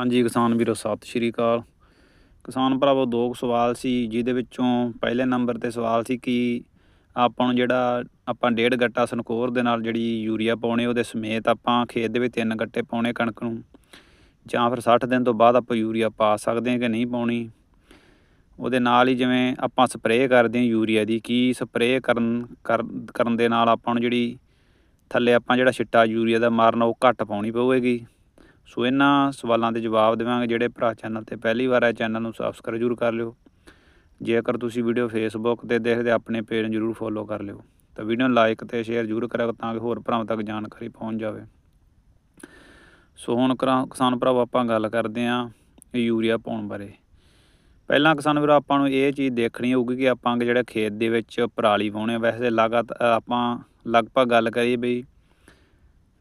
ਹਾਂਜੀ, ਕਿਸਾਨ ਵੀਰੋ, ਸਤਿ ਸ਼੍ਰੀ ਅਕਾਲ। ਕਿਸਾਨ ਭਰਾਵੋ, ਦੋ ਕੁ ਸਵਾਲ ਸੀ, ਜਿਹਦੇ ਵਿੱਚੋਂ ਪਹਿਲੇ ਨੰਬਰ ਤੇ ਸਵਾਲ ਸੀ ਕਿ ਆਪਾਂ ਨੂੰ ਜਿਹੜਾ, ਆਪਾਂ ਡੇਢ ਗੱਟਾ ਸਨਕੋਰ ਦੇ ਨਾਲ ਜਿਹੜੀ ਯੂਰੀਆ ਪਾਉਣੀ, ਉਹਦੇ ਸਮੇਤ ਆਪਾਂ ਖੇਤ ਦੇ ਵਿੱਚ ਤਿੰਨ ਗੱਟੇ ਪਾਉਣੇ ਕਣਕ ਨੂੰ। ਜਾਂ ਫਿਰ 60 ਦਿਨ ਤੋਂ ਬਾਅਦ ਆਪਾਂ ਯੂਰੀਆ ਪਾ ਸਕਦੇ ਹਾਂ ਕਿ ਨਹੀਂ ਪਾਉਣੀ। ਉਹਦੇ ਨਾਲ ਹੀ ਜਿਵੇਂ ਆਪਾਂ ਸਪਰੇਅ ਕਰਦੇ ਹਾਂ ਯੂਰੀਆ ਦੀ, ਕੀ ਸਪਰੇਅ ਕਰਨ ਕਰਨ ਦੇ ਨਾਲ ਆਪਾਂ ਨੂੰ ਜਿਹੜੀ ਥੱਲੇ ਆਪਾਂ ਜਿਹੜਾ ਛਿੱਟਾ ਯੂਰੀਆ ਦਾ ਮਾਰਨਾ, ਉਹ ਘੱਟ ਪਾਉਣੀ ਪਵੇਗੀ ਸੋ ਇਹਨਾਂ ਸਵਾਲਾਂ ਦੇ ਜਵਾਬ ਦੇਵਾਂਗੇ ਜਿਹੜੇ ਭਰਾ ਚੈਨਲ ਤੇ ਪਹਿਲੀ ਵਾਰ ਹੈ ਚੈਨਲ ਨੂੰ ਸਬਸਕ੍ਰਾਈਬ ਜ਼ਰੂਰ ਕਰ ਲਿਓ। ਜੇਕਰ ਤੁਸੀਂ ਵੀਡੀਓ ਫੇਸਬੁੱਕ ਤੇ ਦੇਖਦੇ ਆਪਣੇ ਪੇਜ ਨੂੰ ਜ਼ਰੂਰ ਫੋਲੋ ਕਰ ਲਿਓ। ਤਾਂ ਵੀਡੀਓ ਨੂੰ ਲਾਈਕ ਤੇ ਸ਼ੇਅਰ ਜ਼ਰੂਰ ਕਰਿਓ ਤਾਂ ਕਿ ਹੋਰ ਭਰਾਵਾਂ ਤੱਕ ਜਾਣਕਾਰੀ ਪਹੁੰਚ ਜਾਵੇ। ਸੋ ਹੁਣ ਕਰਾਂ ਕਿਸਾਨ ਭਰਾਵੋ ਆਪਾਂ ਗੱਲ ਕਰਦੇ ਹਾਂ ਯੂਰੀਆ ਪਾਉਣ ਬਾਰੇ। ਪਹਿਲਾਂ ਕਿਸਾਨ ਵੀਰੋ ਆਪਾਂ ਨੂੰ ਇਹ ਚੀਜ਼ ਦੇਖਣੀ ਹੋਊਗੀ ਕਿ ਆਪਾਂ ਜਿਹੜੇ ਖੇਤ ਦੇ ਵਿੱਚ ਪਰਾਲੀ ਪਾਉਣੇ ਆ, ਵੈਸੇ ਲਗਾਤਾਰ ਆਪਾਂ ਲਗਭਗ ਗੱਲ ਕਰੀਏ ਬਈ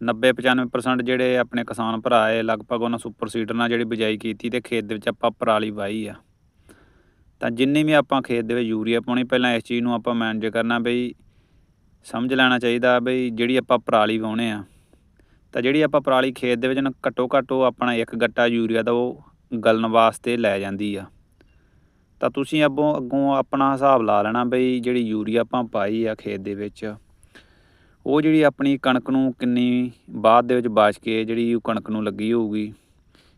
90 95% ਜਿਹੜੇ ਆਪਣੇ ਕਿਸਾਨ ਭਰਾ ਹੈ, ਲਗਭਗ ਉਹਨਾਂ ਸੁਪਰ ਸੀਡਰ ਨਾਲ ਜਿਹੜੀ ਬਿਜਾਈ ਕੀਤੀ ਤੇ ਖੇਤ ਦੇ ਵਿੱਚ ਆਪਾਂ ਪਰਾਲੀ ਵਾਈ ਆ। ਤਾਂ ਜਿੰਨੀ ਵੀ ਆਪਾਂ ਖੇਤ ਦੇ ਵਿੱਚ ਯੂਰੀਆ ਪਾਉਣੀ, ਪਹਿਲਾਂ ਇਸ ਚੀਜ਼ ਨੂੰ ਆਪਾਂ ਮੈਨੇਜ ਕਰਨਾ ਬਈ, ਸਮਝ ਲੈਣਾ ਚਾਹੀਦਾ ਬਈ ਜਿਹੜੀ ਆਪਾਂ ਪਰਾਲੀ ਵਾਉਣੇ ਆ ਤਾਂ ਜਿਹੜੀ ਆਪਾਂ ਪਰਾਲੀ ਖੇਤ ਦੇ ਵਿੱਚ ਨਾ ਘੱਟੋ ਘੱਟ ਉਹ ਆਪਣਾ ਇੱਕ ਗੱਟਾ ਯੂਰੀਆ ਦਾ ਉਹ ਗਲਣ ਵਾਸਤੇ ਲੈ ਜਾਂਦੀ ਆ। ਤਾਂ ਤੁਸੀਂ ਅੱਗੋਂ ਅੱਗੋਂ ਆਪਣਾ ਹਿਸਾਬ ਲਾ ਲੈਣਾ ਬਈ ਜਿਹੜੀ ਯੂਰੀਆ ਆਪਾਂ ਪਾਈ ਆ ਖੇਤ ਦੇ ਵਿੱਚ। ਉਹ ਜਿਹੜੀ ਆਪਣੀ ਕਣਕ ਨੂੰ ਕਿੰਨੀ ਬਾਅਦ ਦੇ ਵਿੱਚ ਬਾਚ ਕੇ ਜਿਹੜੀ ਉਹ ਕਣਕ ਨੂੰ ਲੱਗੀ ਹੋਊਗੀ,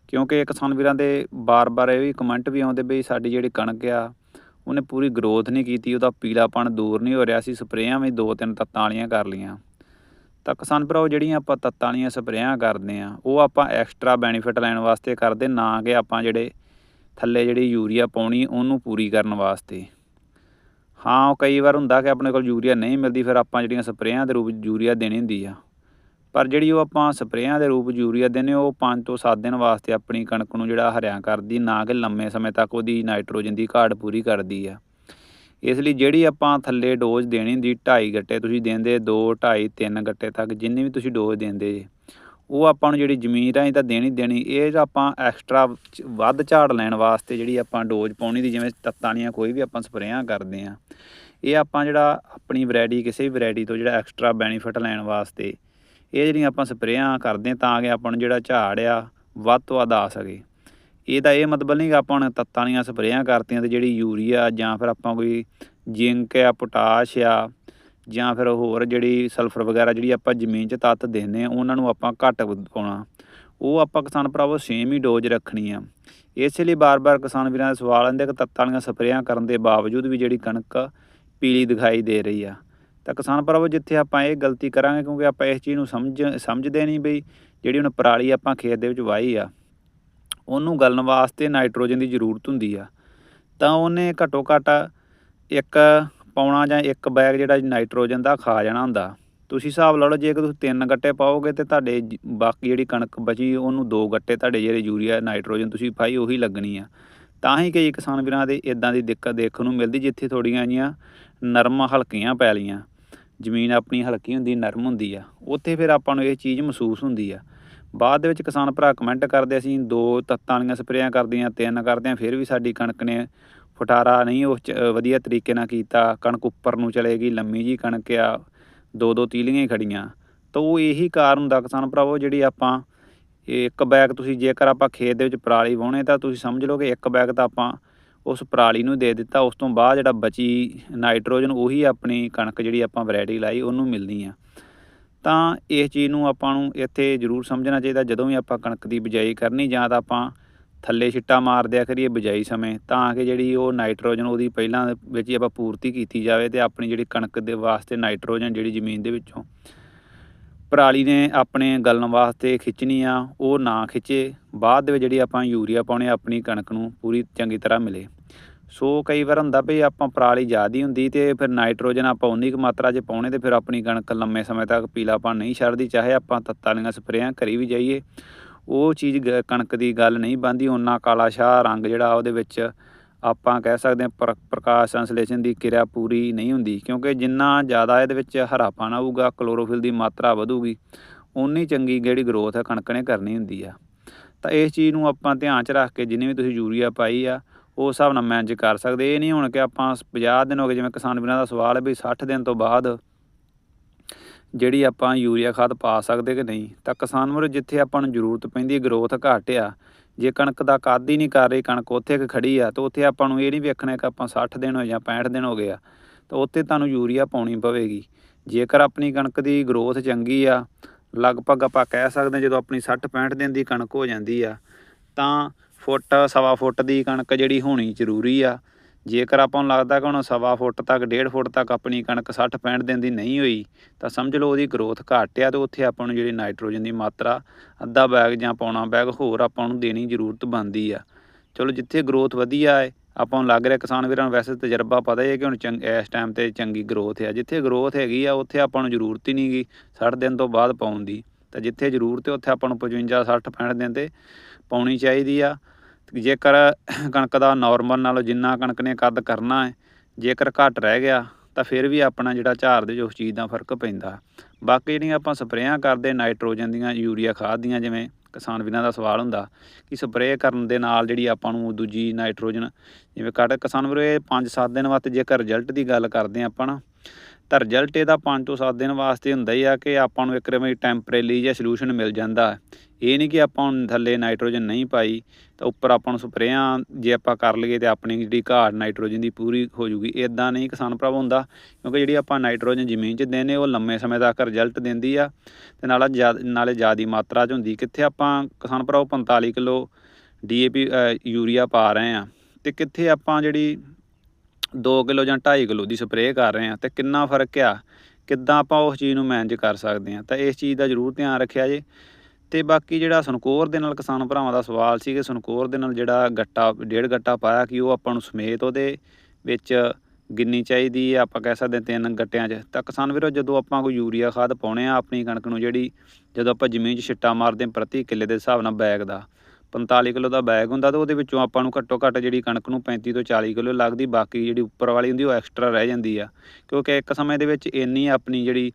ਕਿਉਂਕਿ ਕਿਸਾਨ ਵੀਰਾਂ ਦੇ ਬਾਰ-ਬਾਰ ਇਹ ਵੀ ਕਮੈਂਟ ਵੀ ਆਉਂਦੇ ਬਈ ਸਾਡੀ ਜਿਹੜੀ ਕਣਕ ਆ, ਉਹਨੇ ਪੂਰੀ ਗਰੋਥ ਨਹੀਂ ਕੀਤੀ, ਉਹਦਾ ਪੀਲਾਪਣ ਦੂਰ ਨਹੀਂ ਹੋ ਰਿਹਾ ਸੀ ਸਪਰੇਆਂ ਵੀ ਦੋ ਤਿੰਨ ਤੱਤਾਂ ਵਾਲੀਆਂ ਕਰ ਲੀਆਂ ਤਾਂ ਕਿਸਾਨ ਭਰਾਓ, ਜਿਹੜੀਆਂ ਆਪਾਂ ਤੱਤਾਂ ਵਾਲੀਆਂ ਸਪਰੇਆਂ ਕਰਦੇ ਆ ਉਹ ਆਪਾਂ ਐਕਸਟਰਾ ਬੈਨੀਫਿਟ ਲੈਣ ਵਾਸਤੇ ਕਰਦੇ, ਨਾ ਕਿ ਆਪਾਂ ਜਿਹੜੇ ਥੱਲੇ ਜਿਹੜੀ ਯੂਰੀਆ ਪਾਉਣੀ, ਉਹਨੂੰ ਪੂਰੀ ਕਰਨ ਵਾਸਤੇ। ਹਾਂ, ਉਹ ਕਈ ਵਾਰ ਹੁੰਦਾ ਕਿ ਆਪਣੇ ਕੋਲ ਯੂਰੀਆ ਨਹੀਂ ਮਿਲਦੀ, ਫਿਰ ਆਪਾਂ ਜਿਹੜੀਆਂ ਸਪਰੇਆਂ ਦੇ ਰੂਪ ਯੂਰੀਆ ਦੇਣੀ ਹੁੰਦੀ ਆ। ਪਰ ਜਿਹੜੀ ਉਹ ਆਪਾਂ ਸਪਰੇਆਂ ਦੇ ਰੂਪ ਯੂਰੀਆ ਦਿੰਦੇ ਉਹ 5 ਤੋਂ 7 ਦਿਨ ਵਾਸਤੇ ਆਪਣੀ ਕਣਕ ਨੂੰ ਜਿਹੜਾ ਹਰਿਆ ਕਰਦੀ, ਨਾ ਕਿ ਲੰਮੇ ਸਮੇਂ ਤੱਕ ਉਹਦੀ ਨਾਈਟ੍ਰੋਜਨ ਦੀ ਘਾਟ ਪੂਰੀ ਕਰਦੀ ਆ। ਇਸ ਲਈ ਜਿਹੜੀ ਆਪਾਂ ਥੱਲੇ ਡੋਜ਼ ਦੇਣੀ ਹੁੰਦੀ 2.5 ਗੱਟੇ, ਤੁਸੀਂ ਦਿੰਦੇ 2 2.5 3 ਗੱਟੇ ਤੱਕ, ਜਿੰਨੀ ਵੀ ਤੁਸੀਂ ਡੋਜ਼ ਦਿੰਦੇ ਜੇ ਉਹ ਆਪਾਂ ਨੂੰ ਜਿਹੜੀ ਜ਼ਮੀਨ ਰਾਹੀਂ ਤਾਂ ਦੇਣੀ ਦੇਣੀ, ਇਹ ਆਪਾਂ ਐਕਸਟਰਾ ਵੱਧ ਝਾੜ ਲੈਣ ਵਾਸਤੇ ਜਿਹੜੀ ਆਪਾਂ ਡੋਜ਼ ਪਾਉਣੀ ਦੀ, ਜਿਵੇਂ ਤੱਤਾਂ ਵਾਲੀਆਂ ਕੋਈ ਵੀ ਆਪਾਂ ਸਪਰੇਆਂ ਕਰਦੇ ਆ। ਇਹ ਆਪਾਂ ਜਿਹੜਾ ਆਪਣੀ ਵੈਰਾਈਟੀ ਕਿਸੇ ਵੀ ਵੈਰਾਈਟੀ ਤੋਂ ਜਿਹੜਾ ਐਕਸਟਰਾ ਬੈਨੀਫਿਟ ਲੈਣ ਵਾਸਤੇ ਇਹ ਜਿਹੜੀਆਂ ਆਪਾਂ ਸਪਰੇਆਂ ਕਰਦੇ ਹਾਂ ਤਾਂ ਕਿ ਆਪਾਂ ਨੂੰ ਜਿਹੜਾ ਝਾੜ ਆ, ਵੱਧ ਤੋਂ ਵੱਧ ਆ ਸਕੇ। ਇਹਦਾ ਇਹ ਮਤਲਬ ਨਹੀਂ ਕਿ ਆਪਾਂ ਹੁਣ ਤੱਤਾਂ ਵਾਲੀਆਂ ਸਪਰੇਆਂ ਕਰਤੀਆਂ ਤੇ ਜਿਹੜੀ ਯੂਰੀਆ ਜਾਂ ਫਿਰ ਆਪਾਂ ਕੋਈ ਜ਼ਿੰਕ ਆ, ਪੋਟਾਸ਼ ਆ ਜਾਂ ਫਿਰ ਹੋਰ ਜਿਹੜੀ ਸਲਫਰ ਵਗੈਰਾ ਜਿਹੜੀ ਆਪਾਂ ਜ਼ਮੀਨ 'ਚ ਤੱਤ ਦਿੰਦੇ ਆ ਉਹਨਾਂ ਨੂੰ ਆਪਾਂ ਘੱਟ ਪਾਉਣਾ। ਉਹ ਆਪਾਂ ਕਿਸਾਨ ਭਰਾਵੋ ਸੇਮ ਹੀ ਡੋਜ਼ ਰੱਖਣੀ ਆ। ਇਸ ਲਈ ਬਾਰ-ਬਾਰ ਕਿਸਾਨ ਵੀਰਾਂ ਦੇ ਸਵਾਲ ਆਉਂਦੇ ਕਿ ਤੱਤਾਂ ਵਾਲੀਆਂ ਸਪਰੇਆਂ ਕਰਨ ਦੇ ਬਾਵਜੂਦ ਵੀ ਜਿਹੜੀ ਕਣਕ ਪੀਲੀ ਦਿਖਾਈ ਦੇ ਰਹੀ ਆ। ਤਾਂ ਕਿਸਾਨ ਭਰਾਵੋ, ਜਿੱਥੇ ਆਪਾਂ ਇਹ ਗਲਤੀ ਕਰਾਂਗੇ, ਕਿਉਂਕਿ ਆਪਾਂ ਇਸ ਚੀਜ਼ ਨੂੰ ਸਮਝ, ਸਮਝਦੇ ਨਹੀਂ ਬਈ, ਜਿਹੜੀ ਹੁਣ ਪਰਾਲੀ ਆਪਾਂ ਖੇਤ ਦੇ ਵਿੱਚ ਵਾਹੀ ਆ, ਉਹਨੂੰ ਗਲਣ ਵਾਸਤੇ ਨਾਈਟ੍ਰੋਜਨ ਦੀ ਜ਼ਰੂਰਤ ਹੁੰਦੀ ਆ। ਤਾਂ ਉਹਨੇ ਘੱਟੋ ਘੱਟ ਇੱਕ ਪਾਉਣਾ ਜਾਂ ਇੱਕ ਬੈਗ ਜਿਹੜਾ ਨਾਈਟ੍ਰੋਜਨ ਦਾ ਖਾ ਜਾਣਾ ਹੁੰਦਾ। ਤੁਸੀਂ ਹਿਸਾਬ ਲਾ ਲਓ, ਜੇ ਤੁਸੀਂ ਤਿੰਨ ਗੱਟੇ ਪਾਓਗੇ ਤੇ ਤੁਹਾਡੇ ਬਾਕੀ ਜਿਹੜੀ ਕਣਕ ਬਚੀ, ਉਹਨੂੰ ਦੋ ਗੱਟੇ ਤੁਹਾਡੇ ਜਿਹੜੇ ਯੂਰੀਆ, ਨਾਈਟ੍ਰੋਜਨ ਤੁਸੀਂ ਪਾਈ, ਉਹੀ ਲੱਗਣੀ ਆ। ਤਾਂ ਹੀ ਕਈ ਕਿਸਾਨ ਵੀਰਾਂ ਦੇ ਇਦਾਂ ਦੀ ਦਿੱਕਤ ਦੇਖਣ ਨੂੰ ਮਿਲਦੀ, ਜਿੱਥੇ ਥੋੜੀਆਂ ਜੀਆਂ ਨਰਮ ਹਲਕੀਆਂ ਪੈ ਲੀਆਂ ਜ਼ਮੀਨ ਆਪਣੀ ਹਲਕੀ ਹੁੰਦੀ, ਨਰਮ ਹੁੰਦੀ ਆ। ਉੱਥੇ ਫਿਰ ਆਪਾਂ ਨੂੰ ਇਹ ਚੀਜ਼ ਮਹਿਸੂਸ ਹੁੰਦੀ ਆ। ਬਾਅਦ ਦੇ ਵਿੱਚ ਕਿਸਾਨ ਭਰਾ ਕਮੈਂਟ ਕਰਦੇ, ਅਸੀਂ ਦੋ ਤੱਤਾਂ ਵਾਲੀਆਂ ਸਪਰੇਆਂ ਕਰਦੇ ਹਾਂ ਤਿੰਨ ਕਰਦਿਆਂ, ਫਿਰ ਵੀ ਸਾਡੀ ਕਣਕ ਨੇ ਫਟਾਰਾ ਨਹੀਂ, ਉਹ 'ਚ ਵਧੀਆ ਤਰੀਕੇ ਨਾਲ ਕੀਤਾ, ਕਣਕ ਉੱਪਰ ਨੂੰ ਚਲੇਗੀ ਲੰਮੀ ਜੀ ਕਣਕ ਆ, ਦੋ ਦੋ ਤੀਲੀਆਂ ਹੀ ਖੜੀਆਂ। ਤਾਂ ਉਹ ਇਹੀ ਕਾਰਨ ਹੁੰਦਾ ਕਿਸਾਨ ਭਰਾਵੋ, ਜਿਹੜੀ ਆਪਾਂ ਇਹ ਇੱਕ ਬੈਗ ਤੁਸੀਂ ਜੇਕਰ ਆਪਾਂ ਖੇਤ ਦੇ ਵਿੱਚ ਪਰਾਲੀ ਵਾਹੁਣੇ, ਤਾਂ ਤੁਸੀਂ ਸਮਝ ਲਓ ਕਿ ਇੱਕ ਬੈਗ ਤਾਂ ਆਪਾਂ ਉਸ ਪਰਾਲੀ ਨੂੰ ਦੇ ਦਿੱਤਾ, ਉਸ ਤੋਂ ਬਾਅਦ ਜਿਹੜਾ ਬਚੀ ਨਾਈਟ੍ਰੋਜਨ, ਉਹੀ ਆਪਣੀ ਕਣਕ ਜਿਹੜੀ ਆਪਾਂ ਵੈਰਾਈਟੀ ਲਾਈ, ਉਹਨੂੰ ਮਿਲਦੀ ਆ। ਤਾਂ ਇਸ ਚੀਜ਼ ਨੂੰ ਆਪਾਂ ਨੂੰ ਇੱਥੇ ਜ਼ਰੂਰ ਸਮਝਣਾ ਚਾਹੀਦਾ, ਜਦੋਂ ਵੀ ਆਪਾਂ ਕਣਕ ਦੀ ਬਿਜਾਈ ਕਰਨੀ, ਜਾਂ ਤਾਂ ਆਪਾਂ ਥੱਲੇ ਛਿੱਟਾ ਮਾਰ ਦਿਆ ਕਰੀਏ ਬਿਜਾਈ ਸਮੇਂ, ਤਾਂ ਕਿ ਜਿਹੜੀ ਉਹ ਨਾਈਟ੍ਰੋਜਨ ਉਹਦੀ ਪਹਿਲਾਂ ਵਿੱਚ ਹੀ ਆਪਾਂ ਪੂਰਤੀ ਕੀਤੀ ਜਾਵੇ ਤੇ ਆਪਣੀ ਜਿਹੜੀ ਕਣਕ ਦੇ ਵਾਸਤੇ ਨਾਈਟ੍ਰੋਜਨ ਜਿਹੜੀ ਜ਼ਮੀਨ ਦੇ ਵਿੱਚੋਂ ਪਰਾਲੀ ਨੇ ਆਪਣੇ ਗਲਣ ਵਾਸਤੇ ਖਿੱਚਣੀ ਆ, ਉਹ ਨਾ ਖਿੱਚੇ, ਬਾਅਦ ਦੇ ਵਿੱਚ ਜਿਹੜੀ ਆਪਾਂ ਯੂਰੀਆ ਪਾਉਣੇ ਆਪਣੀ ਕਣਕ ਨੂੰ ਪੂਰੀ ਚੰਗੀ ਤਰ੍ਹਾਂ ਮਿਲੇ। ਸੋ ਕਈ ਵਾਰ ਹੁੰਦਾ ਵੀ ਆਪਾਂ ਪਰਾਲੀ ਜ਼ਿਆਦੀ ਹੁੰਦੀ ਤੇ ਫਿਰ ਨਾਈਟ੍ਰੋਜਨ ਆਪਾਂ ਉਨੀ ਕੁ ਮਾਤਰਾ 'ਚ ਪਾਉਣੇ ਤੇ ਫਿਰ ਆਪਣੀ ਕਣਕ ਲੰਮੇ ਸਮੇਂ ਤੱਕ ਪੀਲਾਪਣ ਨਹੀਂ ਛੱਡਦੀ, ਚਾਹੇ ਆਪਾਂ ਤੱਤਾਂ ਵਾਲੀਆਂ ਸਪਰੇਆਂ ਕਰੀ ਵੀ ਜਾਈਏ। ਉਹ ਚੀਜ਼ ਗ- ਕਣਕ ਦੀ ਗੱਲ ਨਹੀਂ ਬਣਦੀ ਉਹਨਾਂ ਕਾਲਾ ਸ਼ਾਹ ਰੰਗ ਜਿਹੜਾ ਉਹਦੇ ਵਿੱਚ ਆਪਾਂ ਕਹਿ ਸਕਦੇ ਹਾਂ ਪ੍ਰ- ਪ੍ਰਕਾਸ਼ ਸੰਸਲੇਸ਼ਨ ਦੀ ਕਿਰਿਆ ਪੂਰੀ ਨਹੀਂ ਹੁੰਦੀ, ਕਿਉਂਕਿ ਜਿੰਨਾ ਜ਼ਿਆਦਾ ਇਹਦੇ ਵਿੱਚ ਹਰਾਪਣ ਆਊਗਾ ਕਲੋਰੋਫਿਲ ਦੀ ਮਾਤਰਾ ਵਧੂਗੀ ਉਨੀ ਚੰਗੀ ਜਿਹੜੀ ਗਰੋਥ ਹੈ ਕਣਕ ਨੇ ਕਰਨੀ ਹੁੰਦੀ ਆ। ਤਾਂ ਇਸ ਚੀਜ਼ ਨੂੰ ਆਪਾਂ ਧਿਆਨ 'ਚ ਰੱਖ ਕੇ ਜਿੰਨੀ ਵੀ ਤੁਸੀਂ ਯੂਰੀਆ ਪਾਈ ਆ ਉਸ ਹਿਸਾਬ ਨਾਲ ਮੈਨੇਜ ਕਰ ਸਕਦੇ ਇਹ ਨਹੀਂ ਹੁਣ ਕਿ ਆਪਾਂ 50 ਦਿਨ ਹੋ ਗਏ, ਜਿਵੇਂ ਕਿਸਾਨ ਵੀਰਾਂ ਦਾ ਸਵਾਲ ਹੈ ਵੀ 60 ਦਿਨ ਤੋਂ ਬਾਅਦ ਜਿਹੜੀ ਆਪਾਂ ਯੂਰੀਆ ਖਾਦ ਪਾ ਸਕਦੇ ਕਿ ਨਹੀਂ, ਤਾਂ ਕਿਸਾਨ ਵੀਰੋ ਜਿੱਥੇ ਆਪਾਂ ਨੂੰ ਜ਼ਰੂਰਤ ਪੈਂਦੀ ਗਰੋਥ ਘੱਟ ਆ, ਜੇ ਕਣਕ ਦਾ ਕੱਦ ਹੀ ਨਹੀਂ ਕਰ ਰਹੀ, ਕਣਕ ਉੱਥੇ ਕਿ ਖੜੀ ਆ, ਤਾਂ ਉੱਥੇ ਆਪਾਂ ਨੂੰ ਇਹ ਨਹੀਂ ਵੇਖਣਾ ਕਿ ਆਪਾਂ 60 ਦਿਨ ਹੋ ਜਾਂ 65 ਦਿਨ ਹੋ ਗਏ ਆ, ਤਾਂ ਉੱਥੇ ਤੁਹਾਨੂੰ ਯੂਰੀਆ ਪਾਉਣੀ ਪਵੇਗੀ। ਜੇਕਰ ਆਪਣੀ ਕਣਕ ਦੀ ਗਰੋਥ ਚੰਗੀ ਆ, ਲਗਭਗ ਆਪਾਂ ਕਹਿ ਸਕਦੇ ਹਾਂ ਜਦੋਂ ਆਪਣੀ 60 65 ਦਿਨ ਦੀ ਕਣਕ ਹੋ ਜਾਂਦੀ ਆ, ਤਾਂ ਫੁੱਟ, ਸਵਾ ਫੁੱਟ ਦੀ ਕਣਕ ਜਿਹੜੀ ਹੋਣੀ ਜ਼ਰੂਰੀ ਆ ਜੇਕਰ ਆਪਾਂ ਨੂੰ ਲੱਗਦਾ ਕਿ ਹੁਣ ਸਵਾ ਫੁੱਟ ਤੱਕ, ਡੇਢ ਫੁੱਟ ਤੱਕ ਆਪਣੀ ਕਣਕ 60 65 ਦਿਨ ਦੀ ਨਹੀਂ ਹੋਈ, ਤਾਂ ਸਮਝ ਲਓ ਉਹਦੀ ਗਰੋਥ ਘੱਟ ਆ ਤੇ ਉੱਥੇ ਆਪਾਂ ਨੂੰ ਜਿਹੜੀ ਨਾਈਟ੍ਰੋਜਨ ਦੀ ਮਾਤਰਾ, ਅੱਧਾ ਬੈਗ ਜਾਂ ਪੌਣਾ ਬੈਗ ਹੋਰ ਆਪਾਂ ਨੂੰ ਦੇਣੀ ਜ਼ਰੂਰਤ ਬਣਦੀ ਆ। ਚਲੋ ਜਿੱਥੇ ਗਰੋਥ ਵਧੀਆ ਹੈ, ਆਪਾਂ ਨੂੰ ਲੱਗ ਰਿਹਾ ਕਿਸਾਨ ਵੀਰਾਂ ਨੂੰ ਵੈਸੇ ਤਜਰਬਾ ਪਤਾ ਹੀ ਹੈ ਕਿ ਹੁਣ ਚੰਗ, ਇਸ ਟਾਈਮ ਤੇ ਚੰਗੀ ਗਰੋਥ ਹੈ ਜਿੱਥੇ ਗਰੋਥ ਹੈਗੀ ਆ, ਉੱਥੇ ਆਪਾਂ ਨੂੰ ਜ਼ਰੂਰਤ ਹੀ ਨਹੀਂਗੀ 60 ਦਿਨ ਤੋਂ ਬਾਅਦ ਪਾਉਣ ਦੀ। ਤਾਂ ਜਿੱਥੇ ਜ਼ਰੂਰਤ ਹੈ, ਉੱਥੇ ਆਪਾਂ ਨੂੰ 55 60 65 ਦਿਨ ਤੇ ਪਾਉਣੀ ਚਾਹੀਦੀ ਆ। ਜੇਕਰ ਕਣਕ ਦਾ ਨਾਰਮਲ ਨਾਲੋਂ ਜਿੰਨਾ ਕਣਕ ਨੇ ਕੱਦ ਕਰਨਾ ਹੈ, ਜੇਕਰ ਘੱਟ ਰਹਿ ਗਿਆ, ਤਾਂ ਫਿਰ ਵੀ ਆਪਣਾ ਜਿਹੜਾ ਝਾੜ ਦੇ ਜੋ ਉਸ ਚੀਜ਼ ਦਾ ਫ਼ਰਕ ਪੈਂਦਾ। ਬਾਕੀ ਜਿਹੜੀਆਂ ਆਪਾਂ ਸਪਰੇਆਂ ਕਰਦੇ, ਨਾਈਟ੍ਰੋਜਨ ਦੀਆਂ, ਯੂਰੀਆ ਖਾਦ ਦੀਆਂ, ਜਿਵੇਂ ਕਿਸਾਨ ਵੀਰਾਂ ਦਾ ਸਵਾਲ ਹੁੰਦਾ ਕਿ ਸਪਰੇਅ ਕਰਨ ਦੇ ਨਾਲ ਜਿਹੜੀ ਆਪਾਂ ਨੂੰ ਦੂਜੀ ਨਾਈਟ੍ਰੋਜਨ, ਜਿਵੇਂ ਕੱਢ ਕਿਸਾਨ ਵੀਰੋ, ਇਹ 5-7 ਦਿਨ ਵਾਸਤੇ ਜੇਕਰ ਰਿਜ਼ਲਟ ਦੀ ਗੱਲ ਕਰਦੇ ਹਾਂ ਆਪਾਂ ਨਾ ਤਾਂ ਰਿਜ਼ਲਟ ਇਹਦਾ 5 ਤੋਂ 7 ਦਿਨ ਵਾਸਤੇ ਹੁੰਦਾ ਹੀ ਆ ਕਿ ਆਪਾਂ ਨੂੰ ਇੱਕ ਰਵੇਂ ਟੈਂਪਰੇਰੀ ਜਾਂ ਸੋਲੂਸ਼ਨ ਮਿਲ ਜਾਂਦਾ। ਇਹ ਨਹੀਂ ਕਿ ਆਪਾਂ ਹੁਣ ਥੱਲੇ ਨਾਈਟ੍ਰੋਜਨ ਨਹੀਂ ਪਾਈ, ਤਾਂ ਉੱਪਰ ਆਪਾਂ ਨੂੰ ਸਪਰੇਆਂ ਜੇ ਆਪਾਂ ਕਰ ਲਈਏ ਤੇ ਆਪਣੀ ਜਿਹੜੀ ਘਾਟ ਨਾਈਟ੍ਰੋਜਨ ਦੀ ਪੂਰੀ ਹੋ ਜੂਗੀ। ਇਦਾਂ ਨਹੀਂ ਕਿਸਾਨ ਭਰਾ ਹੁੰਦਾ, ਕਿਉਂਕਿ ਜਿਹੜੀ ਆਪਾਂ ਨਾਈਟ੍ਰੋਜਨ ਜ਼ਮੀਨ 'ਚ ਦਿੰਦੇ ਉਹ ਲੰਮੇ ਸਮੇਂ ਤੱਕ ਰਿਜ਼ਲਟ ਦਿੰਦੀ ਆ। ਤੇ ਨਾਲ ਜ਼ਿਆ- ਨਾਲੇ ਜ਼ਿਆਦੀ ਮਾਤਰਾ 'ਚ ਹੁੰਦੀ। ਕਿੱਥੇ ਆਪਾਂ ਕਿਸਾਨ ਭਰਾਓ 45 ਕਿਲੋ ਡੀਏਪੀ ਯੂਰੀਆ ਪਾ ਰਹੇ ਆ। ਤੇ ਕਿੱਥੇ ਆਪਾਂ ਜਿਹੜੀ 2 ਕਿਲੋ ਜਾਂ 2.5 ਕਿਲੋ ਦੀ ਸਪਰੇਅ ਕਰ ਰਹੇ ਆ ਤੇ ਕਿੰਨਾ ਫ਼ਰਕ ਆ, ਕਿੱਦਾਂ ਆਪਾਂ ਉਸ ਚੀਜ਼ ਨੂੰ ਮੈਨੇਜ ਕਰ ਸਕਦੇ ਆ ਤਾਂ ਇਸ ਚੀਜ਼ ਦਾ ਜ਼ਰੂਰ ਧਿਆਨ ਰੱਖਿਆ ਜੇ। ਤੇ ਬਾਕੀ ਜਿਹੜਾ ਸਨਕੋਰ ਦੇ ਨਾਲ ਕਿਸਾਨ ਭਰਾਵਾਂ ਦਾ ਸਵਾਲ ਸੀ ਕਿ ਸਨਕੋਰ ਦੇ ਨਾਲ ਜਿਹੜਾ ਗੱਟਾ, ਡੇਢ ਗੱਟਾ ਪਾਇਆ ਕਿ ਉਹ ਆਪਾਂ ਨੂੰ ਸਮੇਤ ਉਹਦੇ ਵਿੱਚ ਗਿਣਨੀ ਚਾਹੀਦੀ ਹੈ, ਆਪਾਂ ਕਹਿ ਸਕਦੇ ਹਾਂ ਤਿੰਨ ਗੱਟਿਆਂ 'ਚ। ਤਾਂ ਕਿਸਾਨ ਵੀਰੋ, ਜਦੋਂ ਆਪਾਂ ਕੋਈ ਯੂਰੀਆ ਖਾਦ ਪਾਉਣੇ ਆ, ਆਪਣੀ ਕਣਕ ਨੂੰ ਜਿਹੜੀ ਜਦੋਂ ਆਪਾਂ ਜ਼ਮੀਨ 'ਚ ਛਿੱਟਾ ਮਾਰਦੇ ਹਾਂ ਪ੍ਰਤੀ ਕਿੱਲੇ ਦੇ ਹਿਸਾਬ ਨਾਲ ਬੈਗ ਦਾ 45 ਕਿਲੋ ਦਾ ਬੈਗ ਹੁੰਦਾ ਤਾਂ ਉਹਦੇ ਵਿੱਚੋਂ ਆਪਾਂ ਨੂੰ ਘੱਟੋ ਘੱਟ ਜਿਹੜੀ ਕਣਕ ਨੂੰ 35 ਤੋਂ 40 ਕਿਲੋ ਲੱਗਦੀ, ਬਾਕੀ ਜਿਹੜੀ ਉੱਪਰ ਵਾਲੀ ਹੁੰਦੀ ਉਹ ਐਕਸਟਰਾ ਰਹਿ ਜਾਂਦੀ ਆ। ਕਿਉਂਕਿ ਇੱਕ ਸਮੇਂ ਦੇ ਵਿੱਚ ਇੰਨੀ ਆਪਣੀ ਜਿਹੜੀ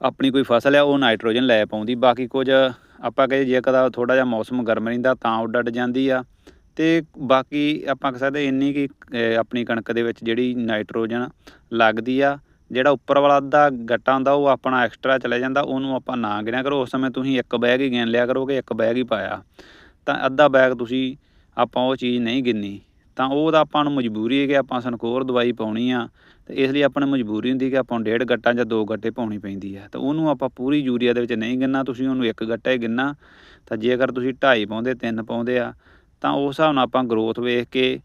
ਆਪਣੀ ਕੋਈ ਫਸਲ ਆ, ਉਹ ਨਾਈਟ੍ਰੋਜਨ ਲੈ ਪਾਉਂਦੀ। ਬਾਕੀ ਕੁਝ ਆਪਾਂ ਕਹੇ ਜੇ ਕਦਾ ਥੋੜਾ ਜਿਹਾ ਮੌਸਮ ਗਰਮ ਰਹਿੰਦਾ ਤਾਂ ਉੱਡ ਅੱਡ ਜਾਂਦੀ ਆ। ਤੇ ਬਾਕੀ ਆਪਾਂ ਕਹਿ ਸਕਦੇ ਇੰਨੀ ਕਿ ਆਪਣੀ ਕਣਕ ਦੇ ਵਿੱਚ ਜਿਹੜੀ ਨਾਈਟ੍ਰੋਜਨ ਲੱਗਦੀ ਆ ਜਿਹੜਾ ਉੱਪਰ ਵਾਲਾ ਅੱਧਾ ਗੱਟਾ ਹੁੰਦਾ, ਉਹ ਆਪਣਾ ਐਕਸਟਰਾ ਚਲੇ ਜਾਂਦਾ, ਉਹਨੂੰ ਆਪਾਂ ਨਾ ਗਿਣਿਆ ਕਰੋ। ਉਸ ਸਮੇਂ ਤੁਸੀਂ ਇੱਕ ਬੈਗ ਹੀ ਗਿਣ ਲਿਆ ਕਰੋ ਕਿ ਇੱਕ ਬੈਗ ਹੀ ਪਾਇਆ। ਤਾਂ ਅੱਧਾ ਬੈਗ ਤੁਸੀਂ ਆਪਾਂ ਉਹ ਚੀਜ਼ ਨਹੀਂ ਗਿਣਨੀ। ਤਾਂ ਉਹਦਾ ਆਪਾਂ ਨੂੰ ਮਜਬੂਰੀ ਹੈ ਕਿ ਆਪਾਂ ਸਨਕੋਰ ਦਵਾਈ ਪਾਉਣੀ ਆ। ਤੇ ਇਸ ਲਈ ਆਪਾਂ ਨੂੰ ਮਜਬੂਰੀ ਹੁੰਦੀ ਕਿ ਆਪਾਂ ਨੂੰ ਡੇਢ ਗੱਟਾ ਜਾਂ ਦੋ ਗੱਟੇ ਪਾਉਣੀ ਪੈਂਦੀ ਹੈ ਤਾਂ ਉਹਨੂੰ ਆਪਾਂ ਪੂਰੀ ਯੂਰੀਆ ਦੇ ਵਿੱਚ ਨਹੀਂ ਗਿਣਨਾ, ਤੁਸੀਂ ਉਹਨੂੰ ਇੱਕ ਗੱਟਾ ਹੀ ਗਿਣਨਾ। ਤਾਂ ਜੇਕਰ ਤੁਸੀਂ ਢਾਈ ਪਾਉਂਦੇ, ਤਿੰਨ ਪਾਉਂਦੇ ਆ, ਤਾਂ ਉਸ ਹਿਸਾਬ ਨਾਲ ਆਪਾਂ ਗਰੋਥ ਵੇਖ ਕੇ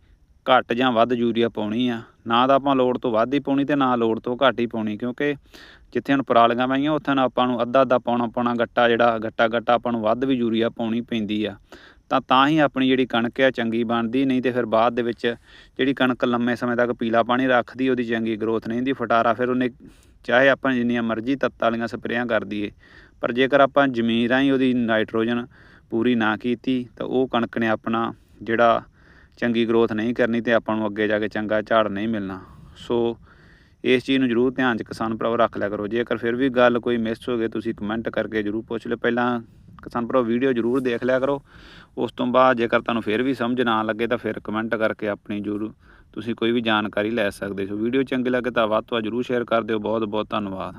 ਘੱਟ ਜਾਂ ਵੱਧ ਯੂਰੀਆ ਪਾਉਣੀ ਆ। ਨਾ ਤਾਂ ਆਪਾਂ ਲੋੜ ਤੋਂ ਵੱਧ ਹੀ ਪਾਉਣੀ ਤੇ ਨਾ ਲੋੜ ਤੋਂ ਘੱਟ ਹੀ ਪਾਉਣੀ, ਕਿਉਂਕਿ ਜਿੱਥੇ ਹੁਣ ਪਰਾਲੀਆਂ ਪਾਈਆਂ ਉੱਥੇ ਨਾ ਆਪਾਂ ਨੂੰ ਅੱਧਾ ਅੱਧਾ ਪਾਉਣਾ ਪਾਉਣਾ ਗੱਟਾ ਜਿਹੜਾ ਗੱਟਾ ਗੱਟਾ ਆਪਾਂ ਨੂੰ ਵੱਧ ਵੀ ਯੂਰੀਆ ਪਾਉਣੀ ਪੈਂਦੀ ਆ। ਤਾਂ ਤਾਂ ਹੀ ਆਪਣੀ ਜਿਹੜੀ ਕਣਕ ਆ ਚੰਗੀ ਬਣਦੀ, ਨਹੀਂ ਤੇ ਫਿਰ ਬਾਅਦ ਦੇ ਵਿੱਚ ਜਿਹੜੀ ਕਣਕ ਲੰਮੇ ਸਮੇਂ ਤੱਕ ਪੀਲਾ ਪਾਣੀ ਰੱਖਦੀ, ਉਹਦੀ ਚੰਗੀ ਗਰੋਥ ਨਹੀਂ ਹੁੰਦੀ, ਫਟਾਰਾ ਫਿਰ ਉਹਨੇ ਚਾਹੇ ਆਪਾਂ ਜਿੰਨੀਆਂ ਮਰਜ਼ੀ ਤੱਤਾਂ ਵਾਲੀਆਂ ਸਪਰੇਆਂ ਕਰ ਦਈਏ, ਪਰ ਜੇਕਰ ਆਪਾਂ ਜ਼ਮੀਨ ਰਾਹੀਂ ਉਹਦੀ ਨਾਈਟ੍ਰੋਜਨ ਪੂਰੀ ਨਾ ਕੀਤੀ, ਤਾਂ ਉਹ ਕਣਕ ਨੇ ਆਪਣਾ ਜਿਹੜਾ ਚੰਗੀ ਗਰੋਥ ਨਹੀਂ ਕਰਨੀ ਤੇ ਆਪਾਂ ਨੂੰ ਅੱਗੇ ਜਾ ਕੇ ਚੰਗਾ ਝਾੜ ਨਹੀਂ ਮਿਲਣਾ। ਸੋ ਇਸ ਚੀਜ਼ ਨੂੰ ਜ਼ਰੂਰ ਧਿਆਨ 'ਚ ਕਿਸਾਨ ਭਰਾਓ ਰੱਖ ਲਿਆ ਕਰੋ। ਜੇਕਰ ਫਿਰ ਵੀ ਗੱਲ ਕੋਈ ਮਿਸ ਹੋ ਗਈ, ਤੁਸੀਂ ਕਮੈਂਟ ਕਰਕੇ ਜ਼ਰੂਰ ਪੁੱਛ ਲਿਓ। ਪਹਿਲਾਂ ਕਿਸਾਨ ਭਰਾਓ ਵੀਡੀਓ ਜ਼ਰੂਰ ਦੇਖ ਲਿਆ ਕਰੋ। ਉਸ ਤੋਂ ਬਾਅਦ ਜੇਕਰ ਤੁਹਾਨੂੰ ਫਿਰ ਵੀ ਸਮਝ ਨਾ ਲੱਗੇ ਤਾਂ ਫਿਰ ਕਮੈਂਟ ਕਰਕੇ ਆਪਣੀ ਜ਼ਰੂਰ ਤੁਸੀਂ ਕੋਈ ਵੀ ਜਾਣਕਾਰੀ ਲੈ ਸਕਦੇ ਹੋ। ਵੀਡੀਓ ਚੰਗੀ ਲੱਗੇ ਤਾਂ ਵੱਧ ਤੋਂ ਵੱਧ ਜ਼ਰੂਰ ਸ਼ੇਅਰ ਕਰ ਦਿਓ। ਬਹੁਤ ਬਹੁਤ ਧੰਨਵਾਦ।